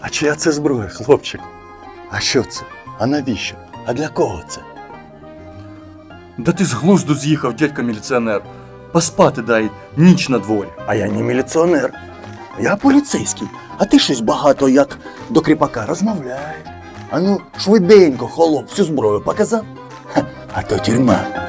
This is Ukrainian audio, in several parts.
А чия це зброя, хлопчику? А що це? А навіщо? А для кого це? Да ти з глузду з'їхав, дядько міліціонер. Поспати дай, ніч на дворі. А я не міліціонер. Я поліцейський. А ти щось багато як до кріпака розмовляєш. А ну, швиденько, холоп, всю зброю показав. Ха, а то тюрма.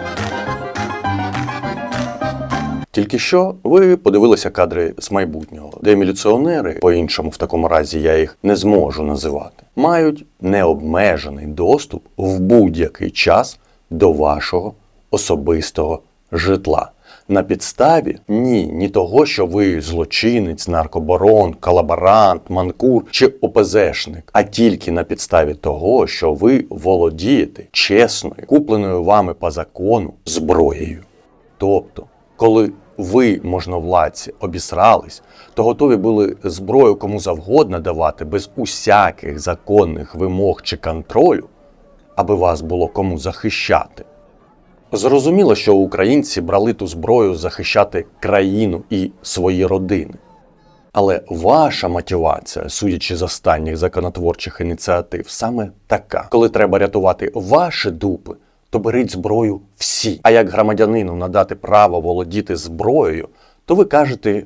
Тільки що ви подивилися кадри з майбутнього, де міліціонери, по-іншому в такому разі я їх не зможу називати, мають необмежений доступ в будь-який час до вашого особистого житла. На підставі ні, ні того, що ви злочинець, наркобарон, колаборант, манкур чи ОПЗшник, а тільки на підставі того, що ви володієте чесною, купленою вами по закону зброєю. Тобто, коли ви, можновладці, обісрались, то готові були зброю кому завгодно давати без усяких законних вимог чи контролю, аби вас було кому захищати. Зрозуміло, що українці брали ту зброю захищати країну і свої родини. Але ваша мотивація, судячи з останніх законотворчих ініціатив, саме така. Коли треба рятувати ваші дупи, то беріть зброю всі. А як громадянину надати право володіти зброєю, то ви кажете,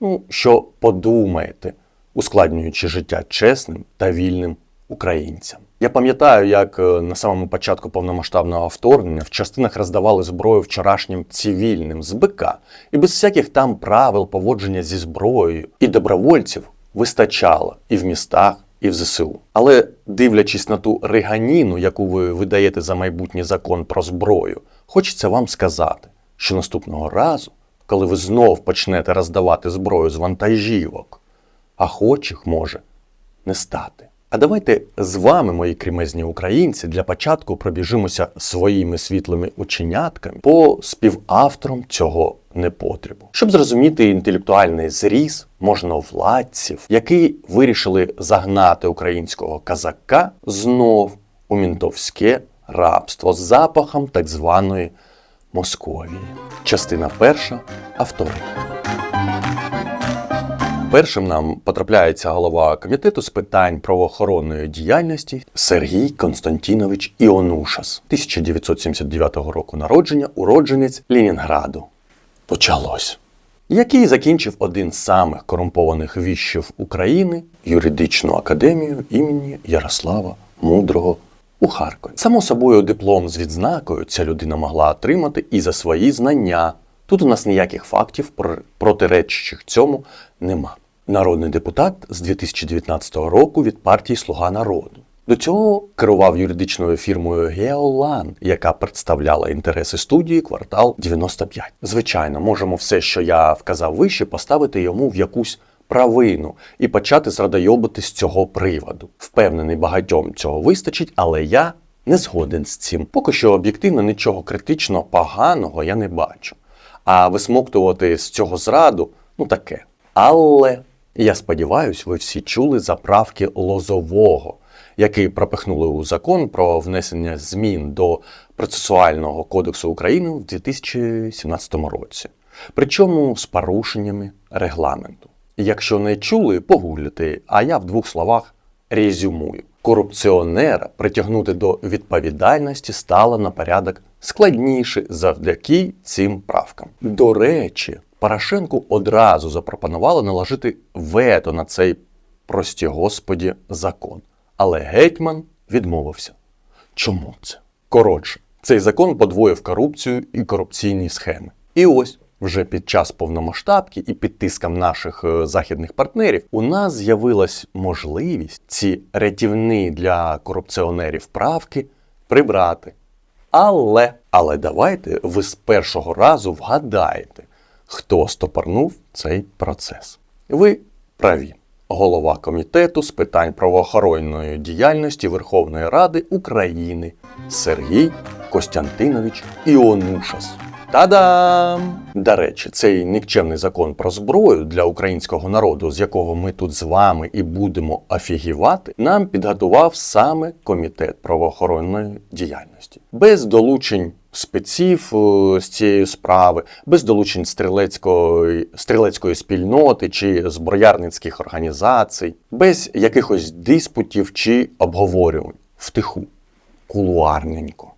ну, що подумаєте, ускладнюючи життя чесним та вільним українцям. Я пам'ятаю, як е, на самому початку повномасштабного вторгнення в частинах роздавали зброю вчорашнім цивільним з БК, і без всяких там правил поводження зі зброєю і добровольців вистачало і в містах, і в ЗСУ. Але дивлячись на ту риганіну, яку ви видаєте за майбутній закон про зброю, хочеться вам сказати, що наступного разу, коли ви знов почнете роздавати зброю з вантажівок, а хочих може не стати. А давайте з вами, мої кремезні українці, для початку пробіжимося своїми світлими оченятками по співавторам цього непотребу, щоб зрозуміти інтелектуальний зріз можновладців, які вирішили загнати українського казака знов у мінтовське рабство з запахом так званої Московії. Частина перша автори. Першим нам потрапляється голова комітету з питань правоохоронної діяльності Сергій Константінович Іонушас, 1979 року народження, уродженець Ленінграду. Почалось. Який закінчив один з самих корумпованих віщів України юридичну академію імені Ярослава Мудрого у Харкові. Само собою, диплом з відзнакою ця людина могла отримати і за свої знання. Тут у нас ніяких фактів пр- протиречих цьому нема. Народний депутат з 2019 року від партії Слуга народу. До цього керував юридичною фірмою Геолан, яка представляла інтереси студії квартал 95. Звичайно, можемо все, що я вказав вище, поставити йому в якусь правину і почати зрадойобити з цього приводу. Впевнений, багатьом цього вистачить, але я не згоден з цим. Поки що об'єктивно нічого критично поганого я не бачу. А висмоктувати з цього зраду ну таке. Але я сподіваюся, ви всі чули заправки Лозового, який пропихнули у закон про внесення змін до процесуального кодексу України в 2017 році. Причому з порушеннями регламенту. Якщо не чули, погуглите, а я в двох словах резюмую. Корупціонера притягнути до відповідальності стало на порядок складніше завдяки цим правкам. До речі, Порошенку одразу запропонували наложити вето на цей, прості господі, закон. Але гетьман відмовився. Чому це? Коротше, цей закон подвоїв корупцію і корупційні схеми. І ось вже під час повномасштабки і під тиском наших е, західних партнерів у нас з'явилась можливість ці рятівні для корупціонерів правки прибрати. Але, але давайте ви з першого разу вгадаєте, хто стопорнув цей процес. Ви праві. Голова комітету з питань правоохоронної діяльності Верховної Ради України Сергій Костянтинович Іонушас. Та-дам! До речі, цей нікчемний закон про зброю для українського народу, з якого ми тут з вами і будемо офігівати, нам підготував саме комітет правоохоронної діяльності, без долучень спеців е, з цієї справи, без долучень стрілецької, стрілецької спільноти чи зброярницьких організацій, без якихось диспутів чи обговорювань втиху, кулуарненько.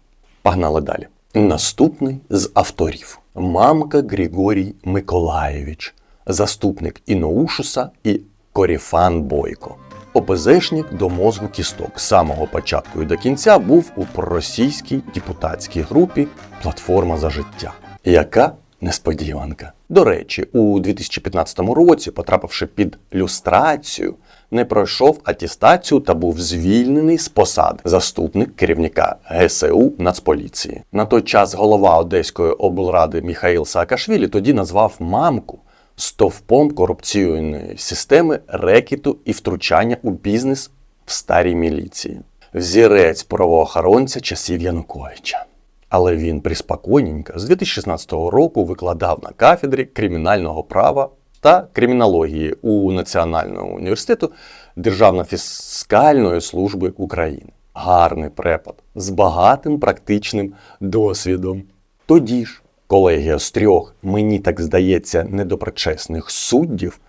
Погнали далі. Наступний з авторів мамка Григорій Миколаєвич, заступник Іноушуса і Коріфан Бойко. ОПЗшник до мозку кісток з самого початку і до кінця був у проросійській депутатській групі Платформа за життя. Яка несподіванка. До речі, у 2015 році, потрапивши під люстрацію, не пройшов атестацію та був звільнений з посади заступник керівника ГСУ Нацполіції. На той час голова Одеської облради Міхаїл Саакашвілі тоді назвав мамку стовпом корупційної системи рекету і втручання у бізнес в старій міліції. Взірець правоохоронця часів Януковича. Але він приспокійненько з 2016 року викладав на кафедрі кримінального права та кримінології у Національному університету Державно-фіскальної служби України. Гарний препод з багатим практичним досвідом. Тоді ж колегія з трьох, мені так здається, недопричесних суддів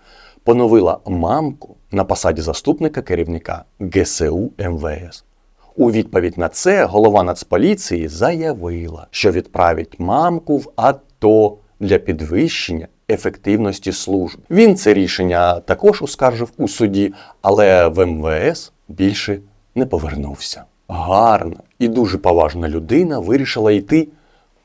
поновила мамку на посаді заступника керівника ГСУ МВС. У відповідь на це голова Нацполіції заявила, що відправить мамку в АТО для підвищення ефективності служб. Він це рішення також оскаржив у суді, але в МВС більше не повернувся. Гарна і дуже поважна людина вирішила йти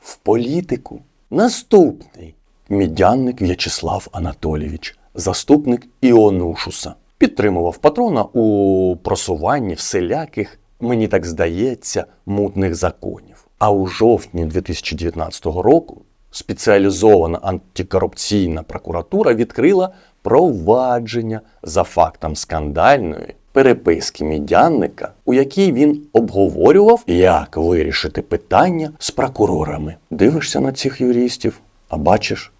в політику. Наступний мідянник В'ячеслав Анатолійович, заступник Іонушуса, підтримував патрона у просуванні всіляких, мені так здається, мутних законів. А у жовтні 2019 року спеціалізована антикорупційна прокуратура відкрила провадження за фактом скандальної переписки мідянника, у якій він обговорював, як вирішити питання з прокурорами. Дивишся на цих юристів, а бачиш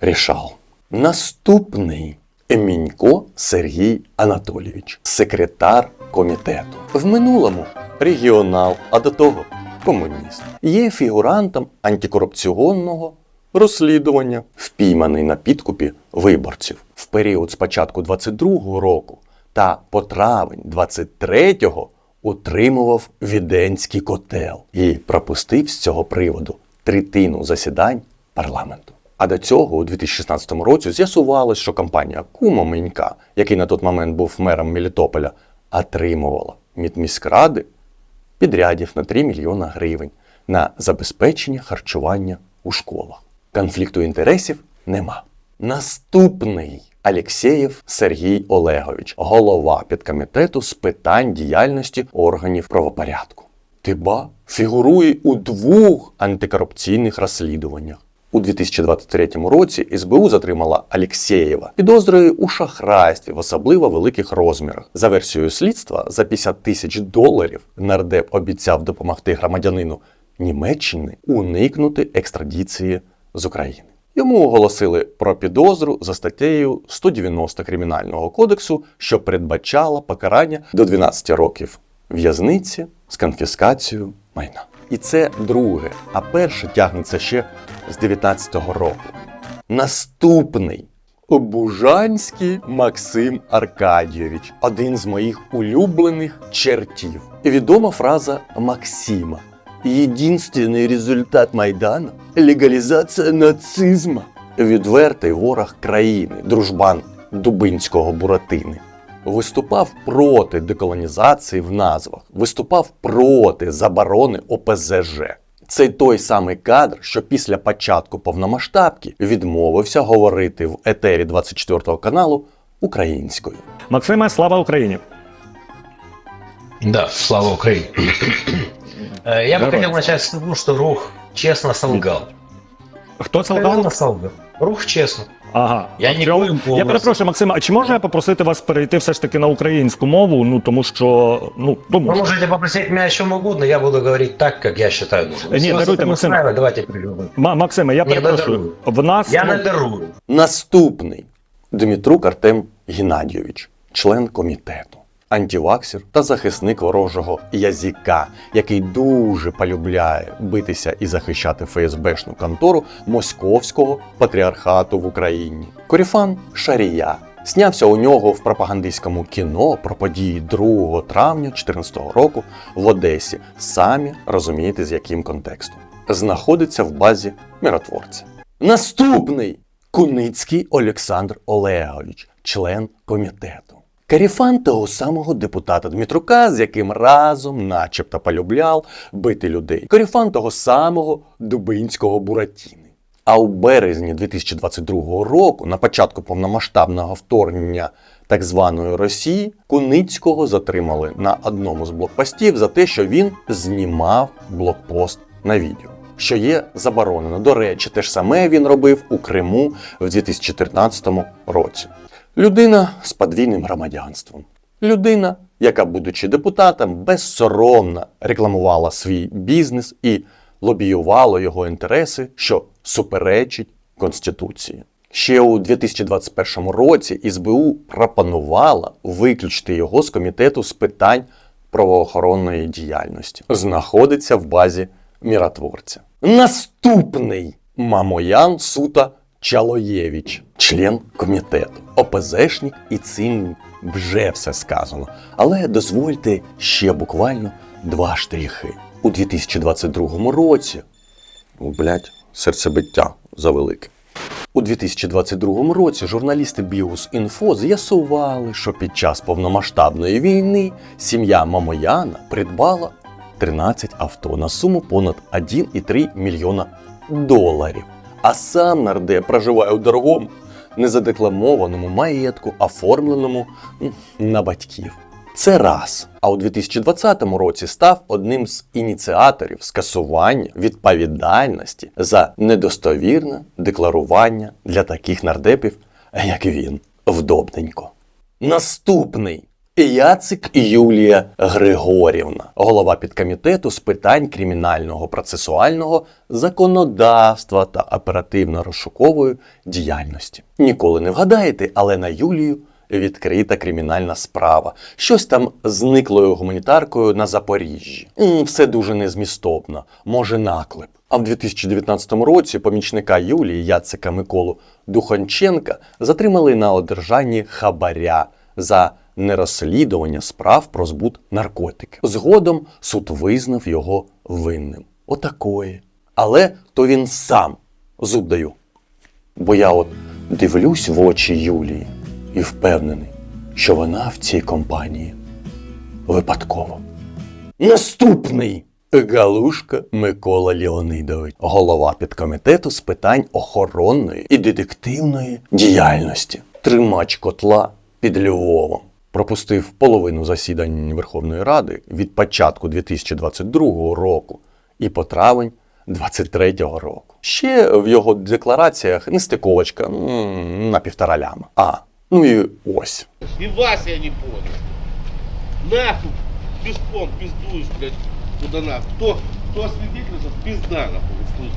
рішал. Наступний Емінько Сергій Анатолійович, секретар комітету. В минулому регіонал, а до того комуніст. Є фігурантом антикорупційного розслідування, впійманий на підкупі виборців. В період з початку 22-го року та по травень 23-го утримував віденський котел і пропустив з цього приводу третину засідань парламенту. А до цього у 2016 році з'ясувалось, що компанія Кума Менька, який на той момент був мером Мелітополя, отримувала від міськради підрядів на 3 мільйона гривень на забезпечення харчування у школах. Конфлікту інтересів нема. Наступний Алєксєєв Сергій Олегович, голова підкомітету з питань діяльності органів правопорядку. Тиба фігурує у двох антикорупційних розслідуваннях. У 2023 році СБУ затримала Алєксєєва підозрою у шахрайстві в особливо великих розмірах. За версією слідства, за 50 тисяч доларів нардеп обіцяв допомогти громадянину Німеччини уникнути екстрадиції з України. Йому оголосили про підозру за статтею 190 Кримінального кодексу, що передбачала покарання до 12 років в'язниці з конфіскацією майна. І це друге, а перше тягнеться ще з 19-го року. Наступний Бужанський Максим Аркадійович, один з моїх улюблених чертів. І відома фраза Максима. Єдинственний результат Майдану легалізація нацизму. Відвертий ворог країни, дружбан Дубинського Буратини. Виступав проти деколонізації в назвах, виступав проти заборони ОПЗЖ. Це той самий кадр, що після початку повномасштабки відмовився говорити в етері 24 каналу українською. Максиме, слава Україні! Да, слава Украине. Э, Я бы Давай. хотел начать с того, что Рух честно солгал. Хто це Откровенно солгал. Рух честно. Ага. Я В не чому- помню Я перепрошую, Максиме, а чи можна я попросити вас перейти все ж таки на українську мову? Ну тому що ну тому Вы що. можете попросить меня о чем угодно, я буду говорить так, как я считаю нужным. Не, Если вас даруйте, это Максим. устраивает, давайте переговорим. Ма- Максиме, я Ні, не перепрошую. дарую. В нас Я ну, не дарую. Наступний Дмитрук Артем Геннадійович, член комітету. антиваксер та захисник ворожого язика, який дуже полюбляє битися і захищати ФСБшну контору московського патріархату в Україні. Коріфан Шарія снявся у нього в пропагандистському кіно про події 2 травня 2014 року в Одесі. Самі розумієте, з яким контекстом. Знаходиться в базі миротворця. Наступний Куницький Олександр Олегович, член комітету. Каріфан того самого депутата Дмитрука, з яким разом, начебто, полюбляв бити людей. Коріфан того самого Дубинського Буратіни. А у березні 2022 року, на початку повномасштабного вторгнення так званої Росії, Куницького затримали на одному з блокпостів за те, що він знімав блокпост на відео, що є заборонено. До речі, те ж саме він робив у Криму в 2014 році. Людина з подвійним громадянством. Людина, яка, будучи депутатом, безсоромно рекламувала свій бізнес і лобіювала його інтереси, що суперечить Конституції. Ще у 2021 році СБУ пропонувала виключити його з комітету з питань правоохоронної діяльності. Знаходиться в базі міротворця. Наступний Мамоян Сута Чалоєвич, член комітету, ОПЗшник, і цим вже все сказано. Але дозвольте ще буквально два штрихи. У 2022 році, О, блядь, серцебиття завелике. У 2022 році журналісти Біус.Інфо з'ясували, що під час повномасштабної війни сім'я Мамояна придбала 13 авто на суму понад 1,3 мільйона доларів. А сам нардеп проживає у дорогому, незадекламованому маєтку, оформленому на батьків. Це раз. А у 2020 році став одним з ініціаторів скасування відповідальності за недостовірне декларування для таких нардепів, як він, вдобненько. Наступний Яцик Юлія Григорівна, голова підкомітету з питань кримінального процесуального законодавства та оперативно-розшукової діяльності. Ніколи не вгадаєте, але на Юлію відкрита кримінальна справа. Щось там зниклою гуманітаркою на Запоріжжі. Все дуже незмістовно, може наклеп. А в 2019 році помічника Юлії Яцика Миколу Духонченка затримали на одержанні хабаря за нерозслідування справ про збут наркотиків. Згодом суд визнав його винним. Отакої. Але то він сам зуб даю. Бо я от дивлюсь в очі Юлії і впевнений, що вона в цій компанії випадково. Наступний Галушка Микола Леонидович, голова підкомітету з питань охоронної і детективної діяльності, тримач котла під Львовом. Пропустив половину засідань Верховної Ради від початку 2022 року і по травень 2023 року. Ще в його деклараціях нестиковочка м, на півтора ляма. А, ну і ось. И вас я не понял. Нахуй пешком пиздуешь, блядь, куда нахуй. Кто, кто освидетельствует, пизда нахуй.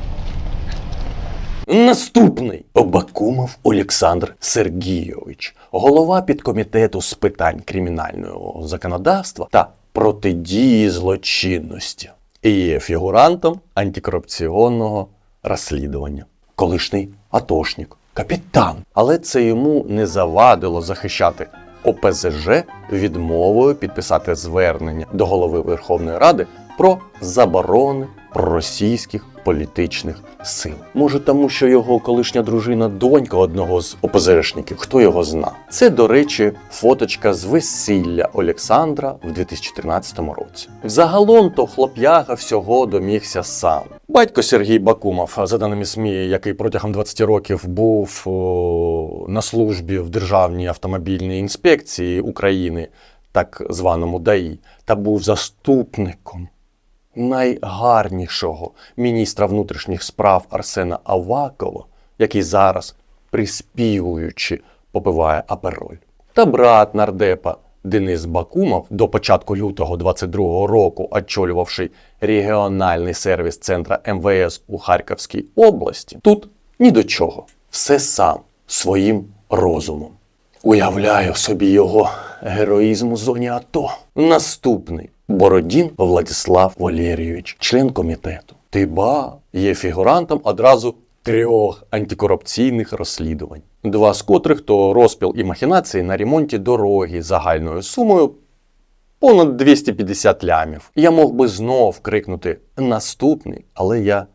Наступний. Обакумов Олександр Сергійович, голова підкомітету з питань кримінального законодавства та протидії злочинності, і є фігурантом антикорупційного розслідування, колишній атошник, капітан. Але це йому не завадило захищати ОПЗЖ відмовою підписати звернення до голови Верховної Ради про заборони проросійських політичних сил. Може, тому що його колишня дружина донька одного з ОПЗшників, хто його зна. Це, до речі, фоточка з весілля Олександра в 2013 році. Загалом то хлоп'яга всього домігся сам. Батько Сергій Бакумов, за даними СМІ, який протягом 20 років був о, на службі в Державній автомобільній інспекції України, так званому ДАІ, та був заступником найгарнішого міністра внутрішніх справ Арсена Авакова, який зараз, приспівуючи, попиває апероль. Та брат нардепа Денис Бакумов, до початку лютого 22-го року очолювавши регіональний сервіс центра МВС у Харківській області, тут ні до чого. Все сам своїм розумом. Уявляю собі його героїзм у зоні АТО. Наступний Бородін Владислав Валерійович, член комітету. Ти ба є фігурантом одразу трьох антикорупційних розслідувань, два з котрих то розпіл і махінації на ремонті дороги загальною сумою понад 250 лямів. Я мог би знов крикнути наступний, але я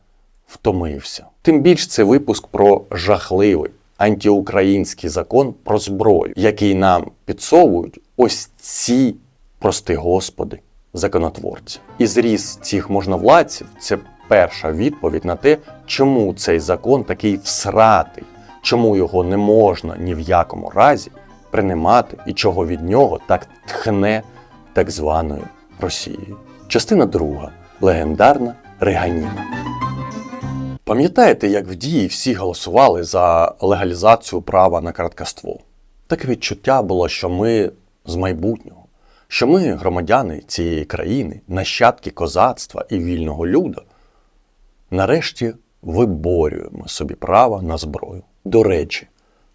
втомився. Тим більш це випуск про жахливий антиукраїнський закон про зброю, який нам підсовують ось ці, прости господи, законотворці. І зріз цих можновладців це перша відповідь на те, чому цей закон такий всратий, чому його не можна ні в якому разі приймати і чого від нього так тхне так званою Росією. Частина друга легендарна Реганіна. Пам'ятаєте, як в дії всі голосували за легалізацію права на короткоствол? Таке відчуття було, що ми з майбутнього, що ми, громадяни цієї країни, нащадки козацтва і вільного люда, нарешті виборюємо собі право на зброю. До речі,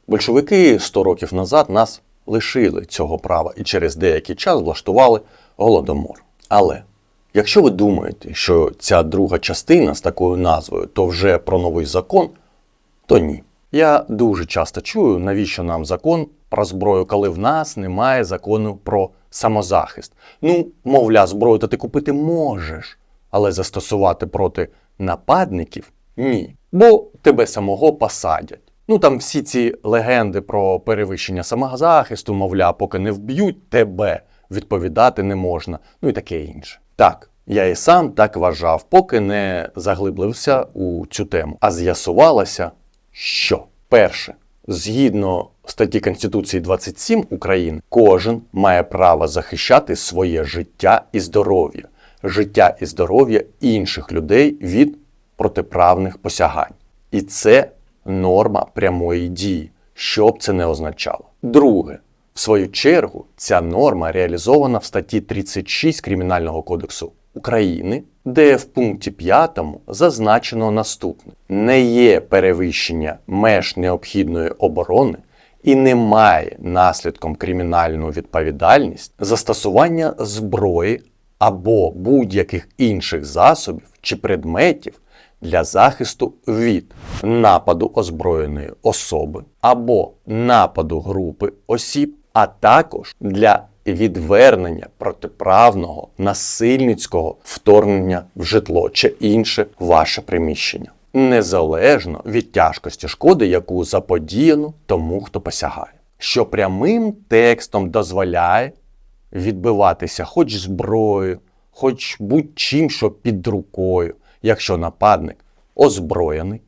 большевики 100 років назад нас лишили цього права і через деякий час влаштували голодомор. Але якщо ви думаєте, що ця друга частина з такою назвою то вже про новий закон, то ні. Я дуже часто чую, навіщо нам закон про зброю, коли в нас немає закону про самозахист. Ну, мовля, зброю то ти купити можеш, але застосувати проти нападників ні. Бо тебе самого посадять. Ну там всі ці легенди про перевищення самозахисту, мовля, поки не вб'ють тебе, відповідати не можна, ну і таке інше. Так, я і сам так вважав, поки не заглиблився у цю тему. А з'ясувалося, що перше, згідно статті Конституції 27 України, кожен має право захищати своє життя і здоров'я, життя і здоров'я інших людей від протиправних посягань. І це норма прямої дії, що б це не означало. Друге, в свою чергу, ця норма реалізована в статті 36 Кримінального кодексу України, де в пункті 5 зазначено наступне: не є перевищення меж необхідної оборони і немає наслідком кримінальну відповідальність застосування зброї або будь-яких інших засобів чи предметів для захисту від нападу озброєної особи або нападу групи осіб, а також для відвернення протиправного насильницького вторгнення в житло чи інше ваше приміщення, незалежно від тяжкості шкоди, яку заподіяно тому, хто посягає, що прямим текстом дозволяє відбиватися хоч зброєю, хоч будь-чим, що під рукою, якщо нападник озброєний,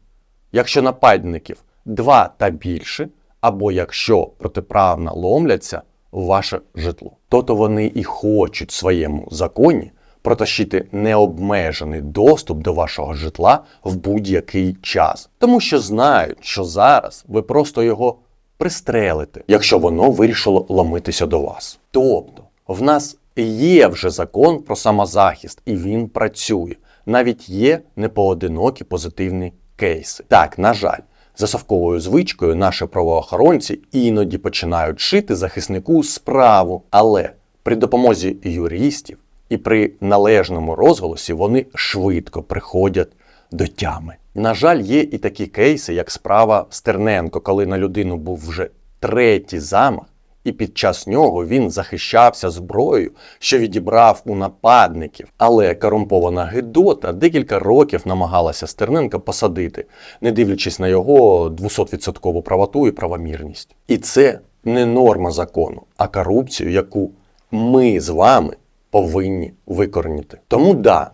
якщо нападників два та більше, або якщо протиправно ломляться в ваше житло. То-то вони і хочуть в своєму законі протащити необмежений доступ до вашого житла в будь-який час, тому що знають, що зараз ви просто його пристрелите, якщо воно вирішило ломитися до вас. Тобто, в нас є вже закон про самозахист, і він працює. Навіть є непоодинокі позитивні кейси. Так, на жаль, за совковою звичкою наші правоохоронці іноді починають шити захиснику справу, але при допомозі юристів і при належному розголосі вони швидко приходять до тями. На жаль, є і такі кейси, як справа Стерненко, коли на людину був вже третій замах, і під час нього він захищався зброєю, що відібрав у нападників. Але корумпована Гедота декілька років намагалася Стерненка посадити, не дивлячись на його 200% правоту і правомірність. І це не норма закону, а корупцію, яку ми з вами повинні викорінити. Тому да,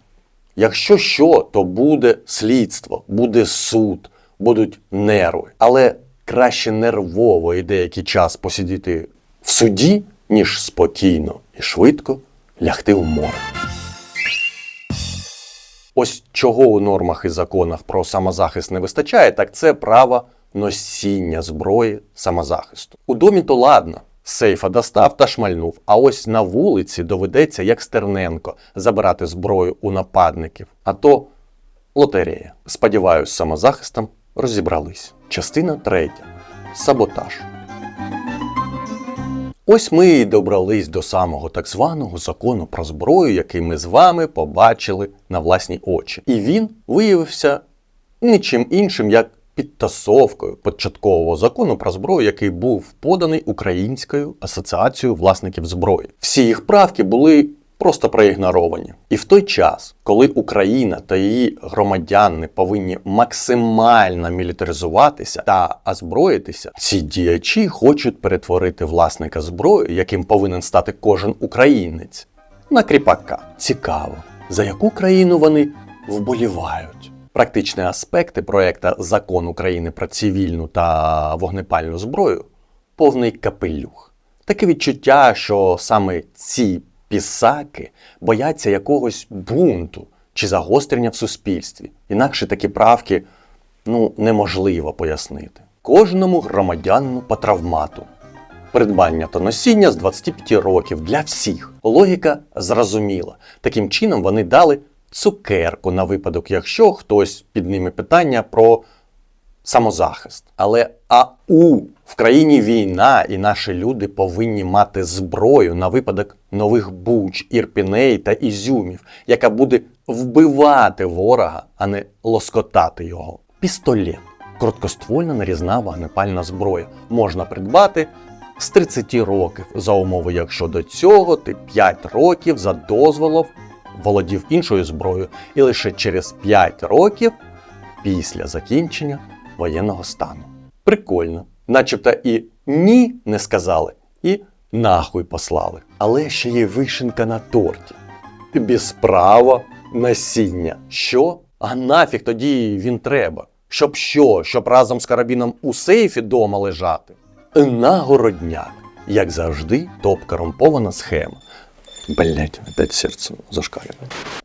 якщо що, то буде слідство, буде суд, будуть нерви. Але краще нервово і деякий час посидіти в суді, ніж спокійно і швидко лягти у море. Ось чого у нормах і законах про самозахист не вистачає, так це право носіння зброї самозахисту. У домі то ладно, сейфа достав та шмальнув. А ось на вулиці доведеться, як Стерненко, забирати зброю у нападників. А то лотерея. Сподіваюсь, самозахистом розібрались. Частина третя. Саботаж. Ось ми і добрались до самого так званого закону про зброю, який ми з вами побачили на власні очі. І він виявився нічим іншим, як підтасовкою початкового закону про зброю, який був поданий Українською асоціацією власників зброї. Всі їх правки були просто проігноровані. І в той час, коли Україна та її громадяни повинні максимально мілітаризуватися та озброїтися, ці діячі хочуть перетворити власника зброї, яким повинен стати кожен українець, на кріпака. Цікаво, за яку країну вони вболівають. Практичні аспекти проекта Закон України про цивільну та вогнепальну зброю повний капелюх. Таке відчуття, що саме ці пісаки бояться якогось бунту чи загострення в суспільстві. Інакше такі правки ну, неможливо пояснити. Кожному громадянину по травмату. Придбання та носіння з 25 років для всіх. Логіка зрозуміла. Таким чином вони дали цукерку на випадок, якщо хтось підніме питання про самозахист. Але АУ в країні війна, і наші люди повинні мати зброю на випадок нових буч, ірпіней та ізюмів, яка буде вбивати ворога, а не лоскотати його. Пістолет. Короткоствольна нарізна вогнепальна зброя можна придбати з 30 років за умови, якщо до цього ти 5 років за дозволом володів іншою зброєю, і лише через 5 років після закінчення воєнного стану. Прикольно, начебто і ні не сказали, і нахуй послали. Але ще є вишенка на торті. Без права насіння. Що? А нафіг тоді він треба? Щоб що? Щоб разом з карабіном у сейфі дома лежати? Нагородняк. Як завжди, топ-корумпована схема. Блять, опять серце зашкалює.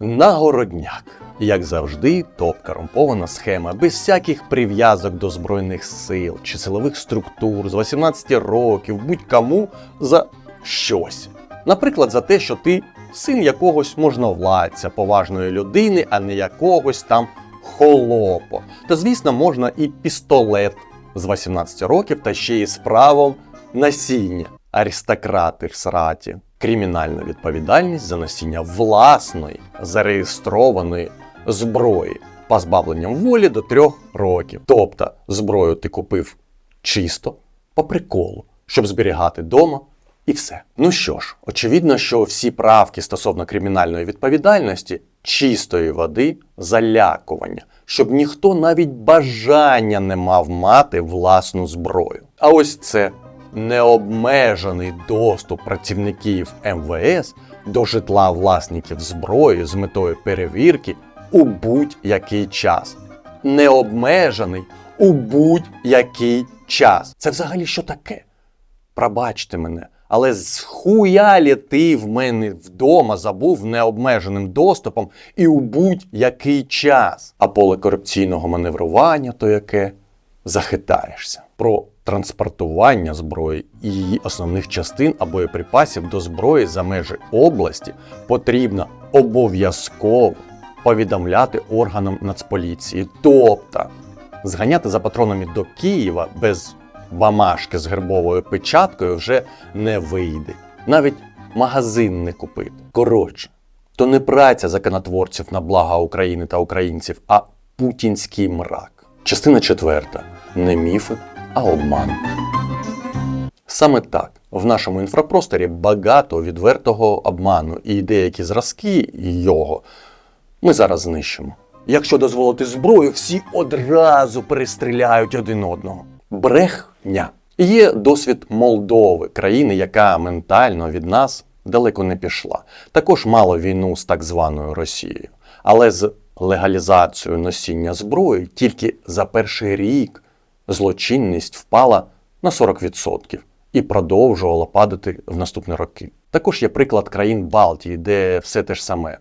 Нагородняк. Як завжди, топ-корумпована схема, без всяких прив'язок до збройних сил чи силових структур з 18 років, будь-кому за щось. Наприклад, за те, що ти син якогось можновладця, поважної людини, а не якогось там холопо. Та, звісно, можна і пістолет з 18 років та ще й з правом насіння. Аристократи в сраті. Кримінальна відповідальність за носіння власної зареєстрованої зброї, позбавленням волі до трьох років. Тобто зброю ти купив чисто, по приколу, щоб зберігати дома. І все. Ну що ж, очевидно, що всі правки стосовно кримінальної відповідальності чистої води залякування, щоб ніхто навіть бажання не мав мати власну зброю. А ось це необмежений доступ працівників МВС до житла власників зброї з метою перевірки у будь-який час. Необмежений у будь-який час. Це взагалі що таке? Пробачте мене, але з хуялі ти в мене вдома забув необмеженим доступом і у будь-який час. А поле корупційного маневрування то яке захитаєшся. Про транспортування зброї і її основних частин або боєприпасів до зброї за межі області потрібно обов'язково повідомляти органам Нацполіції. Тобто зганяти за патронами до Києва без бамашки з гербовою печаткою вже не вийде. Навіть магазин не купити. Коротше, то не праця законотворців на блага України та українців, а путінський мрак. Частина четверта. Не міфи, а обман. Саме так, в нашому інфрапросторі багато відвертого обману і деякі зразки його ми зараз знищимо. Якщо дозволити зброю, всі одразу перестріляють один одного. Брехня. Є досвід Молдови, країни, яка ментально від нас далеко не пішла. Також мало війну з так званою Росією. Але з легалізацією носіння зброї тільки за перший рік злочинність впала на 40% і продовжувала падати в наступні роки. Також є приклад країн Балтії, де все те ж саме.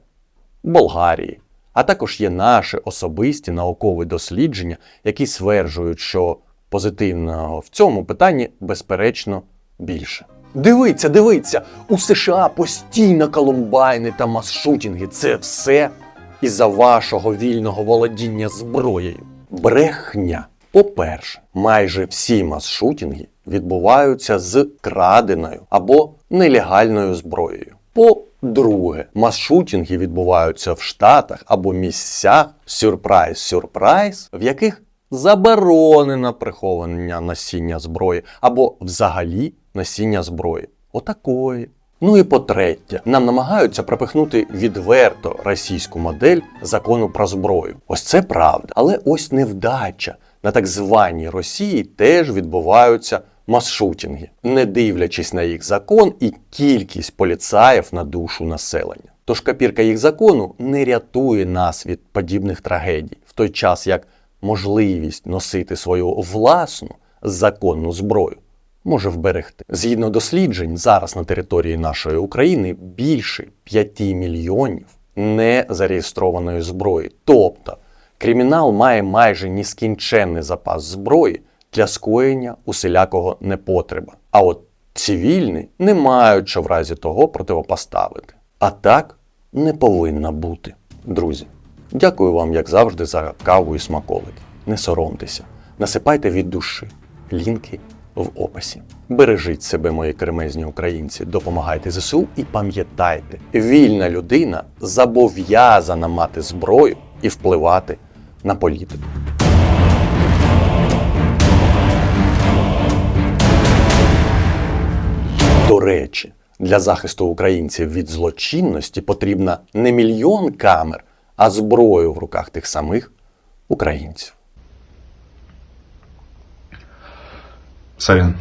Болгарії. А також є наші особисті наукові дослідження, які стверджують, що позитивного в цьому питанні безперечно більше. Дивіться, дивіться, у США постійно колумбайни та масшутінги. Це все із-за вашого вільного володіння зброєю. Брехня. По-перше, майже всі масшутінги відбуваються з краденою або нелегальною зброєю. По-друге, масшутінги відбуваються в Штатах або місцях сюрприз-сюрприз, в яких заборонено приховання носіння зброї або взагалі носіння зброї. Отакої. Ну і по-третє, нам намагаються пропихнути відверто російську модель закону про зброю. Ось це правда. Але ось невдача. На так званій Росії теж відбуваються масшутінги, не дивлячись на їх закон і кількість поліцаїв на душу населення. Тож копірка їх закону не рятує нас від подібних трагедій, в той час як можливість носити свою власну законну зброю може вберегти. Згідно досліджень, зараз на території нашої України більше 5 мільйонів незареєстрованої зброї. Тобто кримінал має майже нескінченний запас зброї для скоєння усілякого непотреба. А от цивільні не мають що в разі того противопоставити. А так не повинно бути. Друзі, дякую вам, як завжди, за каву і смаколики. Не соромтеся, насипайте від душі. Лінки в описі. Бережіть себе, мої кремезні українці, допомагайте ЗСУ і пам'ятайте, вільна людина зобов'язана мати зброю і впливати на політику. До речі, для захисту українців від злочинності потрібна не мільйон камер, а зброю в руках тих самих українців. Сорян.